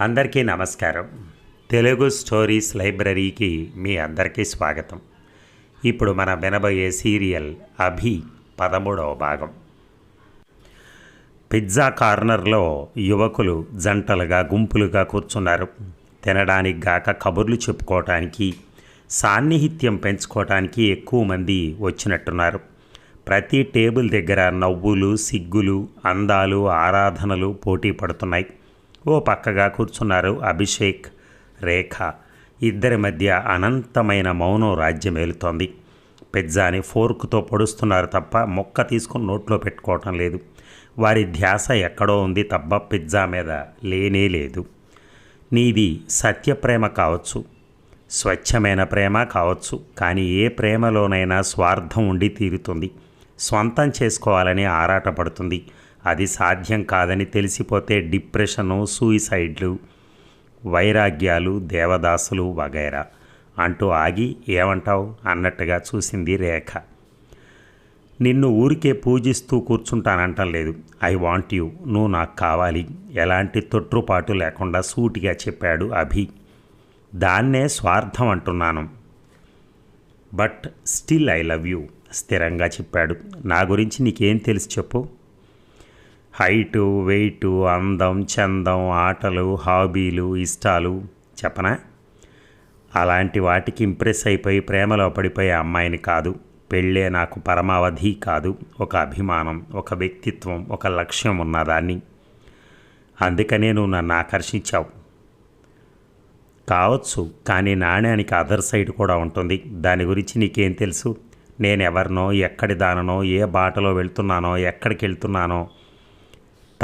అందరికీ నమస్కారం. తెలుగు స్టోరీస్ లైబ్రరీకి మీ అందరికీ స్వాగతం. ఇప్పుడు మన వినబోయే సీరియల్ అభి పదమూడవ భాగం. పిజ్జా కార్నర్లో యువకులు జంటలుగా గుంపులుగా కూర్చున్నారు. తినడానికి గాక కబుర్లు చెప్పుకోవటానికి సాన్నిహిత్యం పెంచుకోవటానికి ఎక్కువ మంది వచ్చినట్టున్నారు. ప్రతి టేబుల్ దగ్గర నవ్వులు సిగ్గులు అందాలు ఆరాధనలు పోటీ పడుతున్నాయి. ఓ పక్కగా కూర్చున్నారు అభిషేక్ రేఖ. ఇద్దరి మధ్య అనంతమైన మౌనం రాజ్యమేలుతోంది పిజ్జాని ఫోర్క్తో పొడుస్తున్నారు తప్ప మొక్క తీసుకుని నోట్లో పెట్టుకోవటం లేదు. వారి ధ్యాస ఎక్కడో ఉంది తప్ప పిజ్జా మీద లేనే లేదు. నీది సత్యప్రేమ కావచ్చు స్వచ్ఛమైన ప్రేమ కావచ్చు కానీ ఏ ప్రేమలోనైనా స్వార్థం ఉండి తీరుతుంది. స్వంతం చేసుకోవాలని ఆరాటపడుతుంది. అది సాధ్యం కాదని తెలిసిపోతే డిప్రెషను సూయిసైడ్లు వైరాగ్యాలు దేవదాసులు వగైరా అంటూ ఆగి ఏమంటావు అన్నట్టుగా చూసింది రేఖ. నిన్ను ఊరికే పూజిస్తూ కూర్చుంటానంటం లేదు. I want you. నువ్వు నాకు కావాలి. ఎలాంటి తొట్టుపాటు లేకుండా సూటిగా చెప్పాడు అభి. దాన్నే స్వార్థం అంటున్నాను. But still I love you స్థిరంగా చెప్పాడు. నా గురించి నీకేం తెలిసి చెప్పు. హైటు వెయిటు అందం చందం ఆటలు హాబీలు ఇష్టాలు చెప్పనా? అలాంటి వాటికి ఇంప్రెస్ అయిపోయి ప్రేమలో పడిపోయే అమ్మాయిని కాదు. పెళ్ళే నాకు పరమావధి కాదు. ఒక అభిమానం ఒక వ్యక్తిత్వం ఒక లక్ష్యం ఉన్నదాన్ని. అందుకనే నువ్వు నన్ను ఆకర్షించావు. కావచ్చు కానీ నాణ్యానికి అదర్ సైడ్ కూడా ఉంటుంది. దాని గురించి నీకేం తెలుసు? నేను ఎవరినో ఎక్కడి దాననో ఏ బాటలో వెళ్తున్నానో ఎక్కడికి వెళ్తున్నానో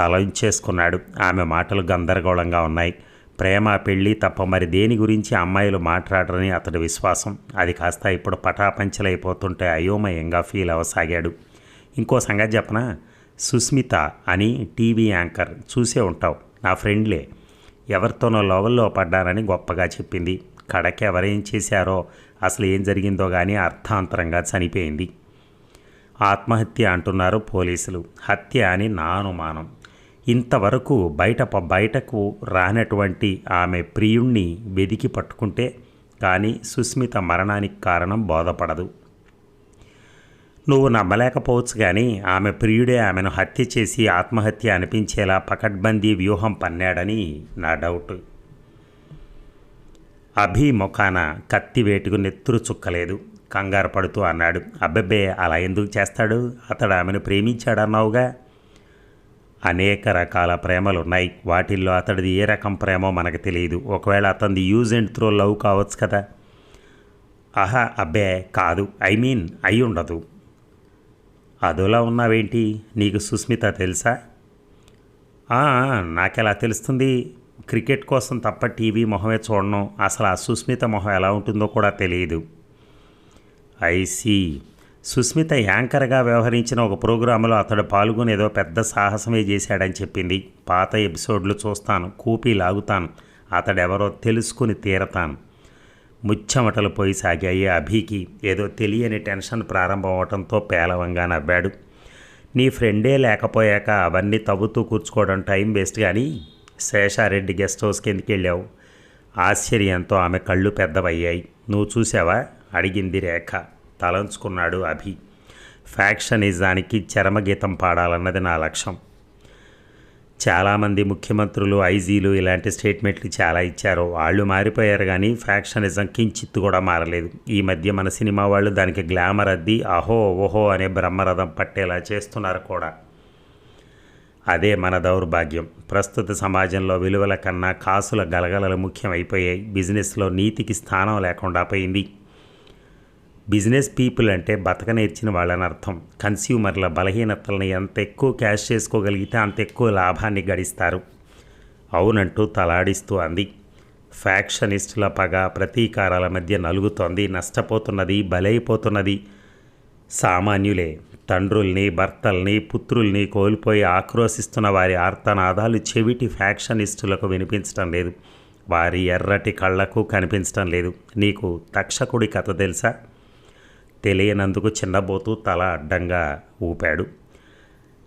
తలంచేసుకున్నాడు. ఆమె మాటలు గందరగోళంగా ఉన్నాయి. ప్రేమ పెళ్ళి తప్ప మరి దేని గురించి అమ్మాయిలు మాట్లాడరని అతడి విశ్వాసం. అది కాస్త ఇప్పుడు పటాపంచలైపోతుంటే అయోమయంగా ఫీల్ అవ్వసాగాడు ఇంకో సంగతి చెప్పనా? సుస్మిత అని టీవీ యాంకర్ చూసే ఉంటావు. నా ఫ్రెండ్లే. ఎవరితోనో లోవల్లో పడ్డానని గొప్పగా చెప్పింది. కడకి ఎవరేం చేశారో అసలు ఏం జరిగిందో కానీ అర్థాంతరంగా చనిపోయింది. ఆత్మహత్య అంటున్నారు పోలీసులు. హత్య అని నా అనుమానం. ఇంతవరకు బయట బయటకు రానటువంటి ఆమె ప్రియుణ్ణి వెదికి పట్టుకుంటే కానీ సుస్మిత మరణానికి కారణం బోధపడదు. నువ్వు నమ్మలేకపోవచ్చు కానీ ఆమె ప్రియుడే ఆమెను హత్య చేసి ఆత్మహత్య అనిపించేలా పకడ్బందీ వ్యూహం పన్నాడని నా డౌట్. అభి ముఖాన కత్తి వేటుకు నెత్తురు చుక్కలేదు. కంగారు పడుతూ అన్నాడు అబ్బబ్బే అలా ఎందుకు చేస్తాడు? అతడు ఆమెను ప్రేమించాడన్నావుగా. అనేక రకాల ప్రేమలు ఉన్నాయి వాటిల్లో అతడిది ఏ రకం ప్రేమో మనకు తెలియదు. ఒకవేళ అతనిది యూజ్ అండ్ త్రో లవ్ కావచ్చు కదా? ఆహా అబ్బే కాదు. ఐ మీన్ అయి ఉండదు. అదోలా ఉన్నావేంటి? నీకు సుస్మిత తెలుసా? నాకెలా తెలుస్తుంది? క్రికెట్ కోసం తప్ప టీవీ మొహమే చూడను. అసలు ఆ సుస్మిత మొహం ఎలా ఉంటుందో కూడా తెలియదు. ఐసి సుస్మిత యాంకర్గా వ్యవహరించిన ఒక ప్రోగ్రాంలో అతడు పాల్గొని ఏదో పెద్ద సాహసమే చేశాడని చెప్పింది. పాత ఎపిసోడ్లు చూస్తాను కూపీ లాగుతాను అతడెవరో తెలుసుకుని తీరతాను. ముచ్చమటలు పోయి సాగాయి. అభికి ఏదో తెలియని టెన్షన్ ప్రారంభం అవటంతో పేలవంగా నవ్వాడు. నీ ఫ్రెండే లేకపోయాక అవన్నీ తవ్వుతూ కూర్చుకోవడం టైం వేస్ట్ కానీ శేషారెడ్డి గెస్ట్ హౌస్కి ఎందుకు వెళ్ళావు? ఆశ్చర్యంతో ఆమె కళ్ళు పెద్దవయ్యాయి. నువ్వు చూసావా అడిగింది రేఖ. తలంచుకున్నాడు అభి. ఫ్యాక్షనిజానికి చరమగీతం పాడాలన్నది నా లక్ష్యం. చాలామంది ముఖ్యమంత్రులు ఐజీలు ఇలాంటి స్టేట్మెంట్లు చాలా ఇచ్చారు. వాళ్ళు మారిపోయారు కానీ ఫ్యాక్షనిజం కించిత్తు కూడా మారలేదు. ఈ మధ్య మన సినిమా వాళ్ళు దానికి గ్లామర్ అద్ది అహో ఓహో అనే బ్రహ్మరథం పట్టేలా చేస్తున్నారు కూడా. అదే మన దౌర్భాగ్యం. ప్రస్తుత సమాజంలో విలువల కన్నా కాసుల గలగలలు ముఖ్యమైపోయాయి. బిజినెస్లో నీతికి స్థానం లేకుండా పోయింది. బిజినెస్ పీపుల్ అంటే బతక నేర్చిన వాళ్ళని అర్థం కన్స్యూమర్ల బలహీనతలను ఎంత ఎక్కువ క్యాష్ చేసుకోగలిగితే అంత ఎక్కువ లాభాన్ని గడిస్తారు. అవునంటూ తలాడిస్తూ అంది. ఫ్యాక్షనిస్టుల పగ ప్రతీకారాల మధ్య నలుగుతోంది. నష్టపోతున్నది బలైపోతున్నది. సామాన్యులే తండ్రుల్ని భర్తల్ని పుత్రుల్ని కోల్పోయి ఆక్రోశిస్తున్న వారి ఆర్తనాదాలు చెవిటి ఫ్యాక్షనిస్టులకు వినిపించటం లేదు. వారి ఎర్రటి కళ్ళకు కనిపించటం లేదు. నీకు తక్షకుడి కథ తెలుసా? తెలియనందుకు చిన్నబోతు తల అడ్డంగా ఊపాడు.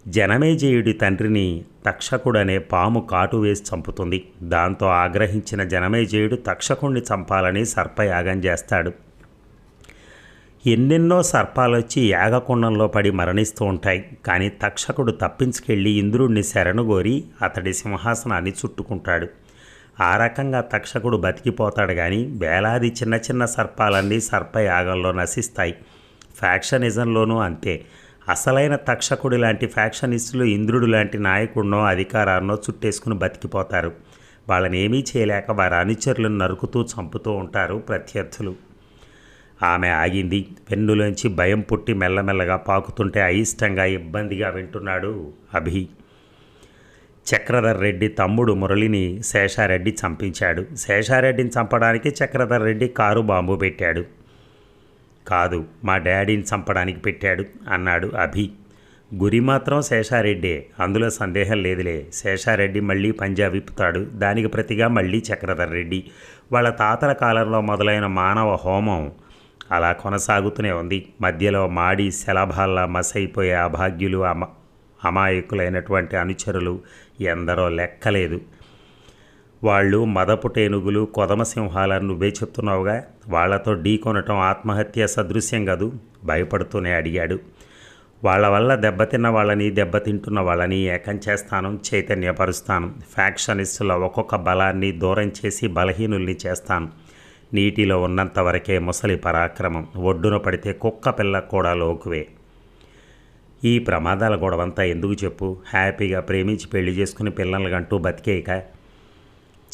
జనమేజయుడి తండ్రిని తక్షకుడనే పాము కాటు వేసి చంపుతుంది. దాంతో ఆగ్రహించిన జనమేజయుడు తక్షకుణ్ణి చంపాలని సర్పయాగం చేస్తాడు. ఎన్నెన్నో సర్పాలొచ్చి యాగకుండంలో పడి మరణిస్తూ ఉంటాయి. కానీ తక్షకుడు తప్పించుకెళ్ళి ఇంద్రుణ్ణి శరణుగోరి అతడి సింహాసనాన్ని చుట్టుకుంటాడు. ఆ రకంగా తక్షకుడు బతికిపోతాడు కానీ వేలాది చిన్న చిన్న సర్పాలన్నీ సర్పయాగంలో నశిస్తాయి. ఫ్యాక్షనిజంలోనూ అంతే. అసలైన తక్షకుడి లాంటి ఫ్యాక్షనిస్టులు ఇంద్రుడు లాంటి నాయకుడినో అధికారాన్నో చుట్టేసుకుని బతికిపోతారు. వాళ్ళని ఏమీ చేయలేక వారి అనుచరులను నరుకుతూ చంపుతూ ఉంటారు ప్రత్యర్థులు. ఆమె ఆగింది. వెన్నులోంచి భయం పుట్టి మెల్లమెల్లగా పాకుతుంటే అయిష్టంగా ఇబ్బందిగా వింటున్నాడు అభి. చక్రధర్ రెడ్డి తమ్ముడు మురళిని శేషారెడ్డి చంపించాడు. శేషారెడ్డిని చంపడానికి చక్రధర్ రెడ్డి కారు బాంబు పెట్టాడు. కాదు మా డాడీని చంపడానికి పెట్టాడు అన్నాడు అభి. గురి మాత్రం శేషారెడ్డే అందులో సందేహం లేదులే. శేషారెడ్డి మళ్ళీ పంజా విప్పుతాడు. దానికి ప్రతిగా మళ్ళీ చక్రధర్ రెడ్డి వాళ్ళ తాతల కాలంలో మొదలైన మానవ హోమం అలా కొనసాగుతూనే ఉంది. మధ్యలో మాడి శలభాల్లా మసైపోయే అభాగ్యులు అమ అమాయకులైనటువంటి అనుచరులు ఎందరో లెక్కలేదు. వాళ్ళు మదపుటేనుగులు కొదమసింహాలను నువ్వే చెప్తున్నావుగా? వాళ్ళతో ఢీకొనటం ఆత్మహత్య సదృశ్యం కాదు భయపడుతూనే అడిగాడు. వాళ్ళ వల్ల దెబ్బతిన్న వాళ్ళని దెబ్బతింటున్న వాళ్ళని ఏకం చేస్తాను చైతన్యపరుస్తాను. ఫ్యాక్షనిస్టుల ఒక్కొక్క బలాన్ని దూరం చేసి బలహీనుల్ని చేస్తాను. నీటిలో ఉన్నంత వరకే ముసలి పరాక్రమం ఒడ్డున పడితే కుక్క పిల్ల కూడా లోకువే. ఈ ప్రమాదాల గొడవంతా ఎందుకు చెప్పు? హ్యాపీగా ప్రేమించి పెళ్ళి చేసుకుని పిల్లలకంటూ బతికేయక?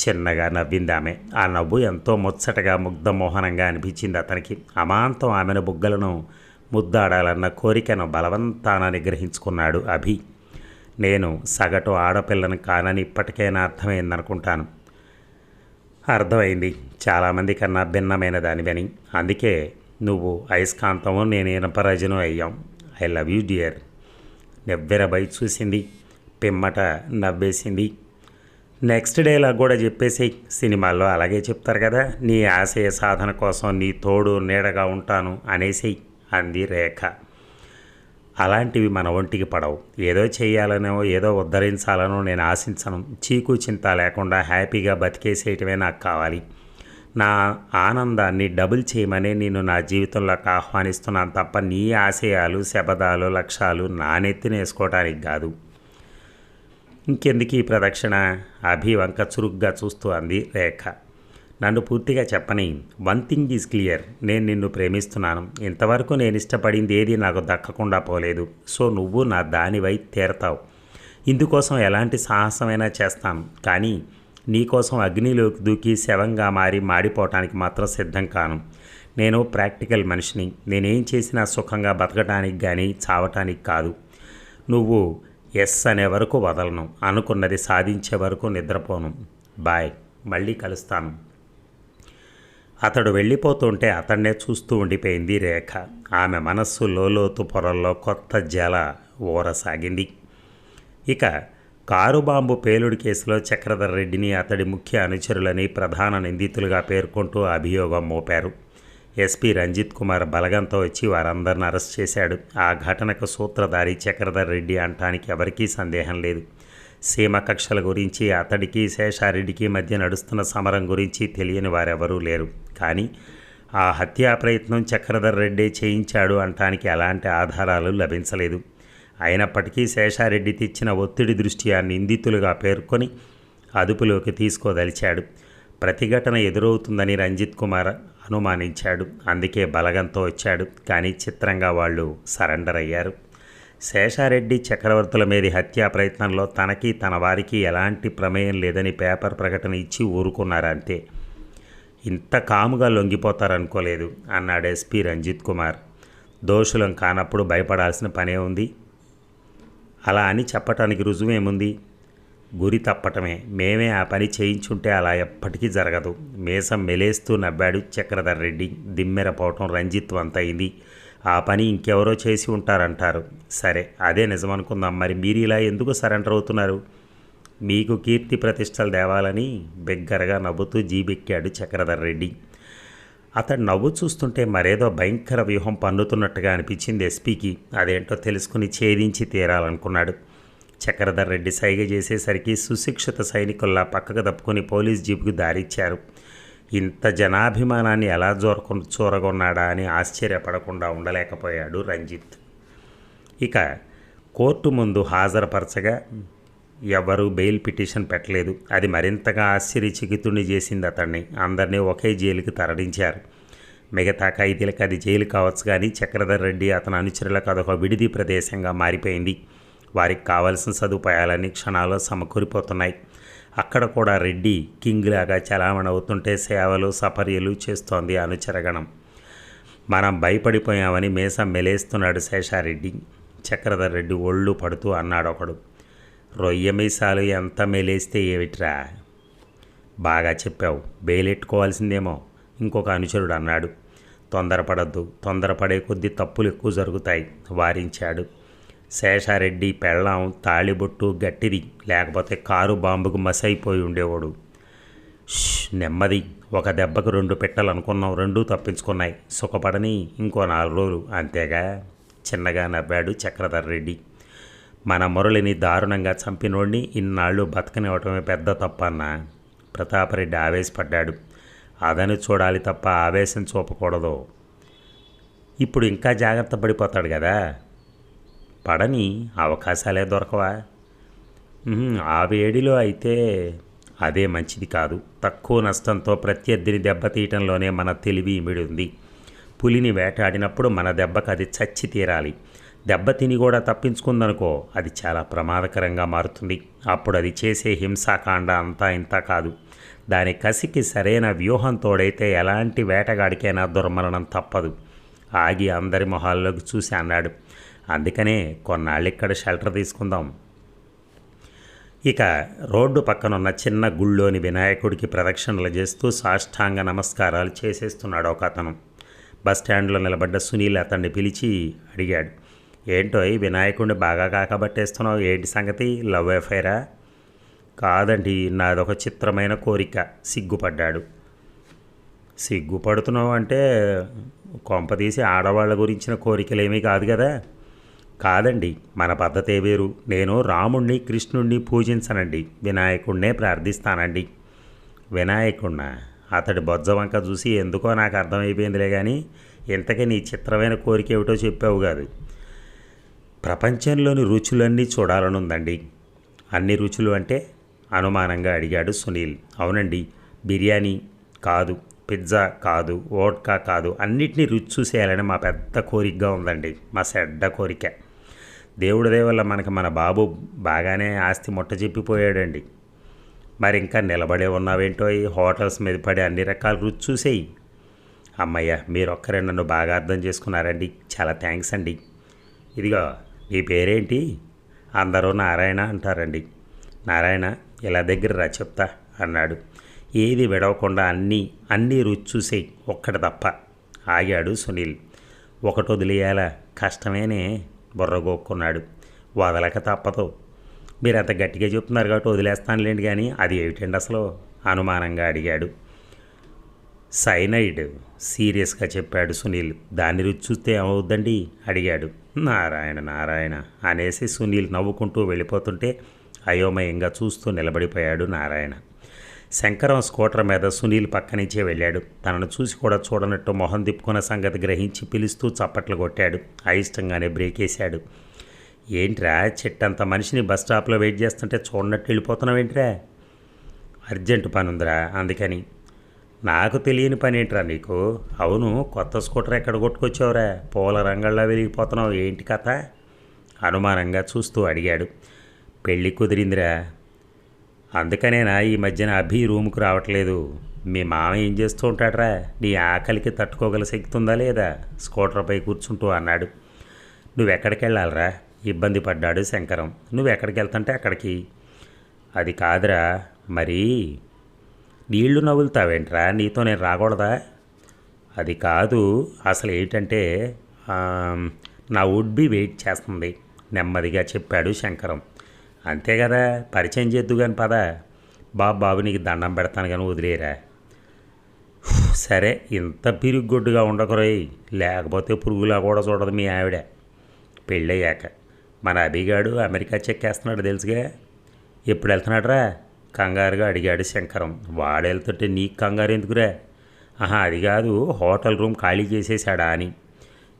చిన్నగా నవ్వింది ఆమె. ఆ నవ్వు ఎంతో ముచ్చటగా ముగ్ధమోహనంగా అనిపించింది అతనికి. అమాంతం ఆమెను బుగ్గలను ముద్దాడాలన్న కోరికను బలవంతాన నిగ్రహించుకున్నాడు అభి. నేను సగటు ఆడపిల్లను కానని ఇప్పటికైనా అర్థమైందనుకుంటాను. అర్థమైంది. చాలామంది కన్నా భిన్నమైన దానివని. అందుకే నువ్వు అయస్కాంతము నేను ఇనపరజను అయ్యాం. I love you dear. నెవ్వెరబై చూసింది పిమ్మట నవ్వేసింది. నెక్స్ట్ డేలా కూడా చెప్పేసి సినిమాల్లో అలాగే చెప్తారు కదా నీ ఆశయ సాధన కోసం నీ తోడు నీడగా ఉంటాను అనేసి అంది రేఖ. అలాంటివి మన ఒంటికి పడవు. ఏదో చేయాలనో ఏదో ఉద్ధరించాలనో నేను ఆశించను. చీకు చింత లేకుండా హ్యాపీగా బతికేసేయటమే నాకు కావాలి. నా ఆనందాన్ని డబుల్ చేయమని నేను నా జీవితంలోకి ఆహ్వానిస్తున్నాను తప్ప నీ ఆశయాలు శబదాలు లక్ష్యాలు నా నెత్తిన కాదు. ఇంకెందుకు ఈ ప్రదక్షిణ? అభివంక చురుగ్గా చూస్తూ అంది రేఖ. నన్ను పూర్తిగా చెప్పని వన్ థింగ్ ఈజ్ క్లియర్ నేను నిన్ను ప్రేమిస్తున్నాను. ఇంతవరకు నేను ఇష్టపడింది ఏది నాకు దక్కకుండా పోలేదు. సో నువ్వు నా దానివై తీరతావు. ఇందుకోసం ఎలాంటి సాహసమైనా చేస్తాను. కానీ నీకోసం అగ్నిలోకి దూకి శవంగా మారి మాడిపోవటానికి మాత్రం సిద్ధం కాను. నేను ప్రాక్టికల్ మనిషిని. నేనేం చేసినా సుఖంగా బతకటానికి కానీ చావటానికి కాదు. నువ్వు ఎస్ అనే వరకు వదలను. అనుకున్నది సాధించే వరకు నిద్రపోను. బాయ్. మళ్ళీ కలుస్తాను. అతడు వెళ్ళిపోతుంటే అతన్నే చూస్తూ ఉండిపోయింది రేఖ. ఆమె మనస్సు లోలోతు పొరల్లో కొత్త జల ఊరసాగింది. ఇక కారు బాంబు పేలుడు కేసులో చక్రధర్ రెడ్డిని అతడి ముఖ్య అనుచరులని ప్రధాన నిందితులుగా పేర్కొంటూ అభియోగం మోపారు. ఎస్పీ రంజిత్ కుమార్ బలగంతో వచ్చి వారందరిని అరెస్ట్ చేశాడు. ఆ ఘటనకు సూత్రధారి చక్రధర్ రెడ్డి అంటానికి ఎవరికీ సందేహం లేదు. సీమ కక్షల గురించి అతడికి శేషారెడ్డికి మధ్య నడుస్తున్న సమరం గురించి తెలియని వారెవరూ లేరు. కానీ ఆ హత్యా ప్రయత్నం చక్రధర్ రెడ్డి చేయించాడు అంటానికి ఎలాంటి ఆధారాలు లభించలేదు. అయినప్పటికీ శేషారెడ్డి తెచ్చిన ఒత్తిడి దృష్ట్యా నిందితులుగా పేర్కొని అదుపులోకి తీసుకోదలిచాడు. ప్రతిఘటన ఎదురవుతుందని రంజిత్ కుమార్ అనుమానించాడు. అందుకే బలగంతో వచ్చాడు. కానీ చిత్రంగా వాళ్ళు సరెండర్ అయ్యారు. శేషారెడ్డి చక్రవర్తుల మీది హత్యా ప్రయత్నంలో తనకి తన వారికి ఎలాంటి ప్రమేయం లేదని పేపర్ ప్రకటన ఇచ్చి ఊరుకున్నారంతే. ఇంత కాముగా లొంగిపోతారనుకోలేదు అన్నాడు ఎస్పీ రంజిత్ కుమార్. దోషులం కానప్పుడు భయపడాల్సిన పనే ఉంది. అలా అని చెప్పటానికి రుజువేముంది? గురి తప్పటమే. మేమే ఆ పని చేయించుంటే అలా ఎప్పటికీ జరగదు. మేసం మెలేస్తూ నవ్వాడు చక్రధర్ రెడ్డి దిమ్మెరపోవటం రంజిత్ అంతయింది ఆ పని ఇంకెవరో చేసి ఉంటారంటారు. సరే అదే నిజమనుకుందాం. మరి మీరు ఇలా ఎందుకు సరెండర్ అవుతున్నారు? మీకు కీర్తి ప్రతిష్టలు తేవాలని బిగ్గరగా నవ్వుతూ జీబెక్కాడు చక్రధర్ రెడ్డి అతడు నవ్వు చూస్తుంటే మరేదో భయంకర వ్యూహం పన్నుతున్నట్టుగా అనిపించింది ఎస్పీకి. అదేంటో తెలుసుకుని ఛేదించి తీరాలనుకున్నాడు. చక్రధర్ రెడ్డి సైగ చేసేసరికి సుశిక్షిత సైనికుల్లా పక్కకు తప్పుకొని పోలీస్ జీపుకి దారిచ్చారు. ఇంత జనాభిమానాన్ని ఎలా జోరకొ చూరగొన్నాడా అని ఆశ్చర్యపడకుండా ఉండలేకపోయాడు రంజిత్. ఇక కోర్టు ముందు హాజరుపరచగా ఎవరూ బెయిల్ పిటిషన్ పెట్టలేదు. అది మరింతగా ఆశ్చర్యచకితుడిని చేసింది అతన్ని. అందరినీ ఒకే జైలుకి తరలించారు. మిగతా ఖైదీలకు అది జైలు కావచ్చు కానీ చక్రధర్ రెడ్డి అతని అనుచరులకు అదొక విడిది ప్రదేశంగా మారిపోయింది. వారికి కావలసిన సదుపాయాలన్నీ క్షణాల్లో సమకూరిపోతున్నాయి. అక్కడ కూడా రెడ్డి కింగ్ లాగా చలామణి అవుతుంటే సేవలు సపర్యలు చేస్తోంది అనుచరగణం. మనం భయపడిపోయామని మేసం మెలేస్తున్నాడు శేషారెడ్డి. చక్రధర్ రెడ్డి ఒళ్ళు పడుతూ అన్నాడు ఒకడు రొయ్య మీసాలు ఎంత మెలేస్తే ఏమిట్రా? బాగా చెప్పావు. బెయిలెట్టుకోవాల్సిందేమో ఇంకొక అనుచరుడు అన్నాడు. తొందరపడద్దు. తొందరపడే కొద్దీ తప్పులు ఎక్కువ జరుగుతాయి వారించాడు. శేషారెడ్డి పెళ్ళాం తాళిబొట్టు గట్టిది లేకపోతే కారు బాంబుకు మసైపోయి ఉండేవాడు. నెమ్మది. ఒక దెబ్బకు రెండు పెట్టలు అనుకున్నాం రెండూ తప్పించుకున్నాయి. సుఖపడని ఇంకో నాలుగు రోజులు. అంతేగా? చిన్నగా నవ్వాడు చక్రధర్ రెడ్డి మన మురళిని దారుణంగా చంపినోడిని ఇన్నాళ్ళు బతకనివ్వటమే పెద్ద తప్పన్న. ప్రతాపరెడ్డి ఆవేశపడ్డాడు. అదని చూడాలి తప్ప ఆవేశం చూపకూడదు. ఇప్పుడు ఇంకా జాగ్రత్త పడిపోతాడు కదా పడని అవకాశాలే దొరకవా? ఆ వేడిలో అయితే అదే మంచిది కాదు. తక్కువ నష్టంతో ప్రత్యర్థిని దెబ్బతీయటంలోనే మన తెలివి ఇమిడి ఉంది. పులిని వేటాడినప్పుడు మన దెబ్బకు అది చచ్చి తీరాలి. దెబ్బతిని కూడా తప్పించుకుందనుకో అది చాలా ప్రమాదకరంగా మారుతుంది. అప్పుడు అది చేసే హింసాకాండ అంతా ఇంత కాదు. దాని కసికి సరైన వ్యూహం తోడైతే ఎలాంటి వేటగాడికైనా దుర్మరణం తప్పదు. ఆగి అందరి మొహాల్లోకి చూసి అన్నాడు. అందుకనే కొన్నాళ్ళు ఇక్కడ షెల్టర్ తీసుకుందాం. ఇక రోడ్డు పక్కనున్న చిన్న గుళ్ళోని వినాయకుడికి ప్రదక్షిణలు చేస్తూ సాష్టాంగ నమస్కారాలు చేసేస్తున్నాడు ఒక అతను బస్ స్టాండ్లో నిలబడ్డ సునీల్ అతన్ని పిలిచి అడిగాడు. ఏంటో ఈ వినాయకుడిని బాగా కాకబట్టేస్తున్నావు? ఏంటి సంగతి? లవ్ అఫైరా కాదండి నాదొక చిత్రమైన కోరిక. సిగ్గుపడ్డాడు. సిగ్గుపడుతున్నావు అంటే కొంపదీసి ఆడవాళ్ళ గురించిన కోరికలేమీ కాదు కదా? కాదండి మన పద్ధతే వేరు. నేను రాముణ్ణి కృష్ణుణ్ణి పూజించనండి. వినాయకుణ్ణే ప్రార్థిస్తానండి. వినాయకుణ్ణ? అతడి బొజ్జ వంక చూసి ఎందుకో నాకు అర్థమైపోయిందిలే కానీ ఇంతకీ నీ చిత్రమైన కోరిక ఏమిటో చెప్పావు కాదు. ప్రపంచంలోని రుచులన్నీ చూడాలనుందండి. అన్ని రుచులు అంటే అనుమానంగా అడిగాడు సునీల్. అవునండి బిర్యానీ కాదు పిజ్జా కాదు ఓట్కా కాదు అన్నిటినీ రుచి చూసేయాలని మా పెద్ద కోరికగా ఉందండి. మా సెడ్డ కోరిక. దేవుడి వల్ల మనకి మన బాబు బాగానే ఆస్తి ముట్ట చెప్పిపోయాడండి. మరి ఇంకా నిలబడే ఉన్నావేంటో ఈ హోటల్స్ మీద పడి అన్ని రకాల రుచి చూసేయి. అమ్మయ్య మీరొక్కరే నన్ను బాగా అర్థం చేసుకున్నారండి. చాలా థ్యాంక్స్ అండి. ఇదిగో మీ పేరేంటి? అందరూ నారాయణ అంటారండి. నారాయణ ఇలా దగ్గర రా చెప్తా అన్నాడు. ఏది విడవకుండా అన్నీ అన్నీ రుచి చూసేయి ఒక్కటి తప్ప ఆగాడు సునీల్. ఒకటి వదిలేయాలా? కష్టమేనే బుర్రగోక్కున్నాడు వదలక తప్పదు. మీరు అంత గట్టిగా చెప్తున్నారు కాబట్టి వదిలేస్తానులేండి కానీ అది ఏమిటండి అసలు? అనుమానంగా అడిగాడు. సైనైడ్. సీరియస్గా చెప్పాడు సునీల్. దాన్ని రుచి చూస్తే ఏమవుద్దండి? అడిగాడు. నారాయణ నారాయణ అనేసి సునీల్ నవ్వుకుంటూ వెళ్ళిపోతుంటే అయోమయంగా చూస్తూ నిలబడిపోయాడు నారాయణ. శంకరం స్కూటర్ మీద సునీల్ పక్క నుంచే వెళ్ళాడు. తనను చూసి కూడా చూడనట్టు మొహం తిప్పుకున్న సంగతి గ్రహించి పిలుస్తూ చప్పట్లు కొట్టాడు. అయిష్టంగానే బ్రేక్ వేశాడు ఏంట్రా చెట్టంత మనిషిని బస్ స్టాప్లో వెయిట్ చేస్తుంటే చూడనట్టు వెళ్ళిపోతున్నావేంట్రా? అర్జెంటు పని ఉందిరా అందుకని నాకు తెలియని పని ఏంట్రా నీకు? అవును కొత్త స్కూటర్ ఎక్కడ కొట్టుకొచ్చావురా? పూల రంగంలో వెలిగిపోతున్నావు ఏంటి కథ? అనుమానంగా చూస్తూ అడిగాడు. పెళ్ళి కుదిరిందిరా. అందుకనేనా ఈ మధ్యన అభి రూమ్కి రావట్లేదు? మీ మామ ఏం చేస్తూ ఉంటాడరా? నీ ఆకలికి తట్టుకోగల శక్తి ఉందా లేదా? స్కూటర్పై కూర్చుంటూ అన్నాడు. నువ్వెక్కడికి వెళ్ళాలరా ఇబ్బంది పడ్డాడు శంకరం. నువ్వెక్కడికి వెళ్తుంటే అక్కడికి. అది కాదురా మరి నీళ్ళు నవ్వులుతావేంట్రా నీతో నేను రాకూడదా? అది కాదు అసలు ఏంటంటే నా వుడ్ బి వెయిట్ చేస్తుంది నెమ్మదిగా చెప్పాడు శంకరం. అంతే కదా పరిచయం చేద్దు కానీ పద. బాబు బాబు నీకు దండం పెడతాను కానీ వదిలేరా? సరే ఇంత పిరుగ్గొడ్డుగా ఉండకురోయ్ లేకపోతే పురుగులా కూడా చూడదు మీ ఆవిడ. పెళ్ళయ్యాక. మన అభిగాడు అమెరికా చెక్కేస్తున్నాడు తెలుసుగా? ఎప్పుడు వెళ్తున్నాడు రా కంగారుగా అడిగాడు శంకరం. వాడెళ్తుంటే నీకు కంగారు ఎందుకురా ఆహా అది కాదు హోటల్ రూమ్ ఖాళీ చేసేసాడా అని.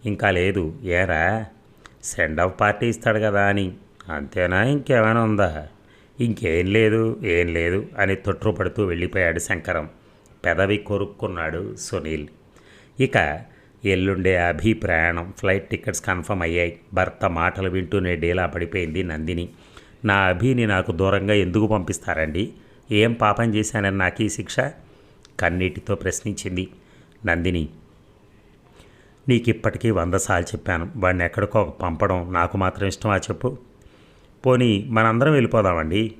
ఇంకా లేదు ఏరా? సెండ్ ఆఫ్ పార్టీ ఇస్తాడు కదా అని. అంతేనా ఇంకేమైనా ఉందా? ఇంకేం లేదు ఏం లేదు అని తొట్టుపడుతూ వెళ్ళిపోయాడు శంకరం. పెదవి కొరుక్కున్నాడు సునీల్. ఇక ఎల్లుండే అభి ప్రయాణం ఫ్లైట్ టికెట్స్ కన్ఫర్మ్ అయ్యాయి. భర్త మాటలు వింటూనే డేలా పడిపోయింది నందిని. నా అభిని నాకు దూరంగా ఎందుకు పంపిస్తారండి? ఏం పాపం చేశానని నాకు ఈ శిక్ష? కన్నీటితో ప్రశ్నించింది నందిని. నీకు ఇప్పటికీ వంద సార్లు చెప్పాను వాడిని ఎక్కడికో పంపడం నాకు మాత్రం ఇష్టమా చెప్పు? పోనీ మనందరం వెళ్ళిపోదామండి.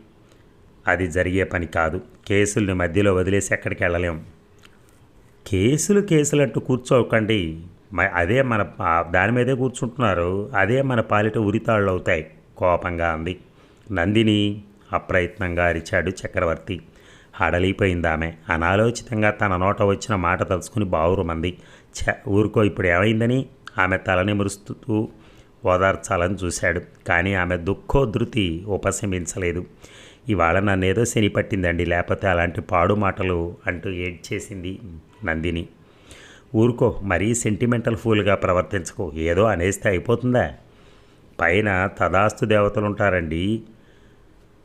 అది జరిగే పని కాదు కేసుల్ని మధ్యలో వదిలేసి ఎక్కడికి వెళ్ళలేం. కేసులు కేసులు అంటూ కూర్చోకండి. మ- అదే మన దాని మీదే కూర్చుంటున్నారు. అదే మన పాలిట ఉరితాళ్ళు అవుతాయి కోపంగా అంది. నందిని అప్రయత్నంగా అరిచాడు చక్రవర్తి. హడలిపోయింది ఆమె అనాలోచితంగా తన నోట వచ్చిన మాట తలుచుకుని బావురుమంది ఛ ఊరుకో ఇప్పుడు ఏమైందని? ఆమె తలని మురుస్తూ ఓదార్చాలని చూశాడు. కానీ ఆమె దుఃఖోధృతి ఉపశమించలేదు. ఇవాళ నన్నేదో శని పట్టిందండి. లేకపోతే అలాంటి పాడు మాటలు అంటూ ఏడ్చేసింది నందిని. ఊరుకో మరీ సెంటిమెంటల్ ఫూల్గా ప్రవర్తించకు. ఏదో అనేస్తే అయిపోతుందా? పైన తదాస్తు దేవతలు ఉంటారండి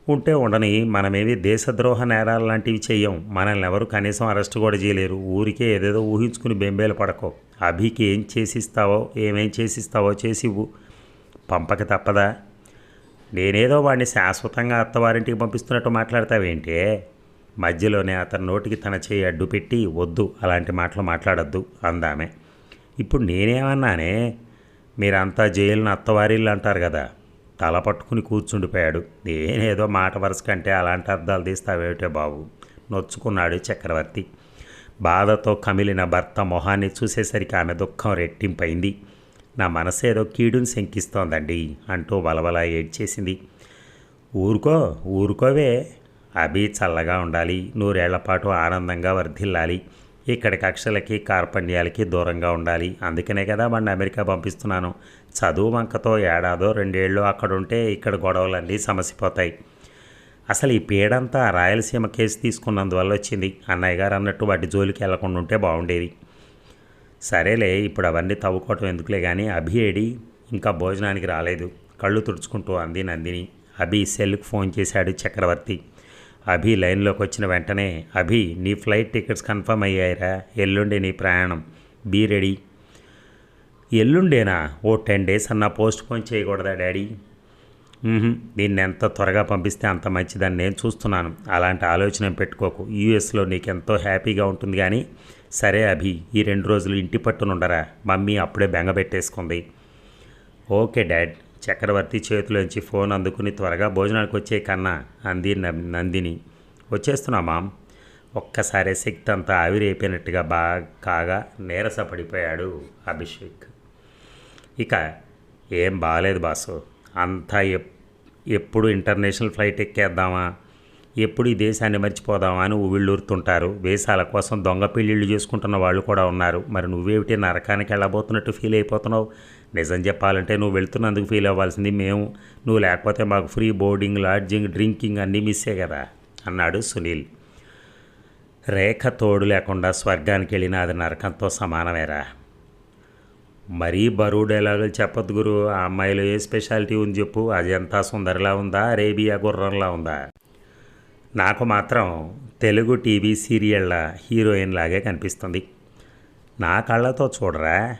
ఉంటే ఉండని మనమేమి దేశద్రోహ నేరాలు లాంటివి చెయ్యం. మనల్ని ఎవరు కనీసం అరెస్ట్ కూడా చేయలేరు. ఊరికే ఏదేదో ఊహించుకుని బెంబేలు పడకో. అభికి ఏం చేసిస్తావో ఏమేం చేసిస్తావో చేసివ్వు. పంపక తప్పదా? నేనేదో వాడిని శాశ్వతంగా అత్తవారింటికి పంపిస్తున్నట్టు మాట్లాడతావేంటే? మధ్యలోనే అతని నోటికి తన చేయి అడ్డు పెట్టి వద్దు అలాంటి మాటలు మాట్లాడొద్దు అందామే. ఇప్పుడు నేనేమన్నానే? మీరంతా జైలును అత్తవారిల్లు అంటారు కదా. తల పట్టుకుని కూర్చుండిపోయాడు. నేనేదో మాట వరుస కంటే అలాంటి అర్థాలు తీస్తావేమిటే బాబు? నొచ్చుకున్నాడు చక్రవర్తి. బాధతో కమిలిన భర్త మొహాన్ని చూసేసరికి ఆమె దుఃఖం రెట్టింపైంది. నా మనసేదో కీడుని శంకిస్తోందండి అంటూ వలవల ఏడ్చేసింది. ఊరుకో ఊరుకోవే. అభి చల్లగా ఉండాలి. నూరేళ్ళ పాటు ఆనందంగా వర్ధిల్లాలి. ఇక్కడ కక్షలకి కార్పణ్యాలకి దూరంగా ఉండాలి. అందుకనే కదా వాడిని అమెరికా పంపిస్తున్నాను. చదువు వంకతో ఏడాదో రెండేళ్ళు అక్కడ ఉంటే ఇక్కడ గొడవలన్నీ సమసిపోతాయి. అసలు ఈ పీడంతా రాయలసీమ కేసు తీసుకున్నందువల్ల వచ్చింది. అన్నయ్య గారు అన్నట్టు వాటి జోలికి వెళ్ళకుండా ఉంటే బాగుండేది. సరేలే ఇప్పుడు అవన్నీ తవ్వుకోవటం ఎందుకులే కానీ అభి ఏడి ఇంకా భోజనానికి రాలేదు. కళ్ళు తుడుచుకుంటూ అంది నందిని. అభి సెల్కి ఫోన్ చేశాడు చక్రవర్తి. అభి లైన్లోకి వచ్చిన వెంటనే అభి నీ ఫ్లైట్ టికెట్స్ కన్ఫర్మ్ అయ్యాయిరా ఎల్లుండి నీ ప్రయాణం. Be ready. ఎల్లుండేనా? Oh ten days అన్నా పోస్ట్ పోన్ చేయకూడదా డాడీ? దీన్ని ఎంత త్వరగా పంపిస్తే అంత మంచిదని నేను చూస్తున్నాను. అలాంటి ఆలోచన పెట్టుకోకు. యూఎస్లో నీకు ఎంతో హ్యాపీగా ఉంటుంది కానీ సరే అభి ఈ రెండు రోజులు ఇంటి పట్టునుండరా. మమ్మీ అప్పుడే బెంగ పెట్టేసుకుంది. Okay dad. చక్రవర్తి చేతిలోంచి ఫోన్ అందుకుని త్వరగా భోజనానికి వచ్చే కన్నా అంది నందిని. వచ్చేస్తున్నా మామ్. ఒక్కసారి శక్తి అంతా ఆవిరైపోయినట్టుగా బాగా కాగా నీరసపడిపోయాడు అభిషేక్. ఇక ఏం బాగాలేదు బాసు. అంతా ఎప్పుడు ఇంటర్నేషనల్ ఫ్లైట్ ఎక్కేద్దామా? ఎప్పుడు ఈ దేశాన్ని మర్చిపోదామా అని ఉవిళ్ళూరుతుంటారు వేసాల కోసం దొంగ పెళ్ళిళ్ళు చేసుకుంటున్న వాళ్ళు కూడా ఉన్నారు. మరి నువ్వేమిటి నరకానికి వెళ్ళబోతున్నట్టు ఫీల్ అయిపోతున్నావు? నిజం చెప్పాలంటే నువ్వు వెళ్తున్నందుకు ఫీల్ అవ్వాల్సింది మేము. నువ్వు లేకపోతే మాకు ఫ్రీ బోర్డింగ్ లాడ్జింగ్ డ్రింకింగ్ అన్నీ మిస్సే కదా? అన్నాడు సునీల్. రేఖ తోడు లేకుండా స్వర్గానికి వెళ్ళిన అది నరకంతో సమానమేరా? మరీ బరువు డైలాగులు చెప్పద్దు గురు. ఆ అమ్మాయిలో ఏ స్పెషాలిటీ ఉంది చెప్పు. అజంతా సుందరిలా ఉందా? అరేబియా గుర్రంలా ఉందా? నాకు మాత్రం తెలుగు టీవీ సీరియళ్ళ హీరోయిన్ లాగే కనిపిస్తుంది. నా కళ్ళతో చూడరా?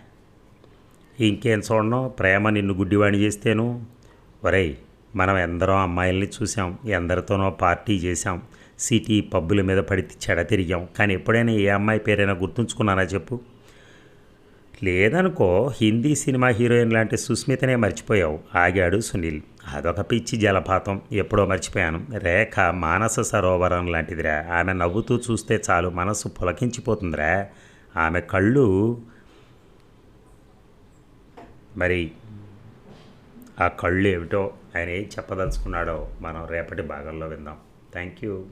ఇంకేం చూడను? ప్రేమ నిన్ను గుడ్డివాణి చేస్తేను? ఒరేయ్ మనం ఎందరో అమ్మాయిల్ని చూసాం ఎందరితోనో పార్టీ చేసాం సిటీ పబ్బుల మీద పడి చెడ తిరిగాం. కానీ ఎప్పుడైనా ఏ అమ్మాయి పేరైనా గుర్తుంచుకున్నానా చెప్పు? లేదనుకో హిందీ సినిమా హీరోయిన్ లాంటి సుస్మితనే మర్చిపోయావు ఆగాడు సునీల్. అదొక పిచ్చి జలపాతం. ఎప్పుడో మర్చిపోయాను. రేఖ మానస సరోవరం లాంటిదిరా. ఆమె నవ్వుతూ చూస్తే చాలు మనసు పులకించిపోతుందిరా. ఆమె కళ్ళు మరి ఆ కళ్ళు ఏమిటో ఆయన ఏం చెప్పదలుచుకున్నాడో మనం రేపటి భాగంలో విందాం. Thank you.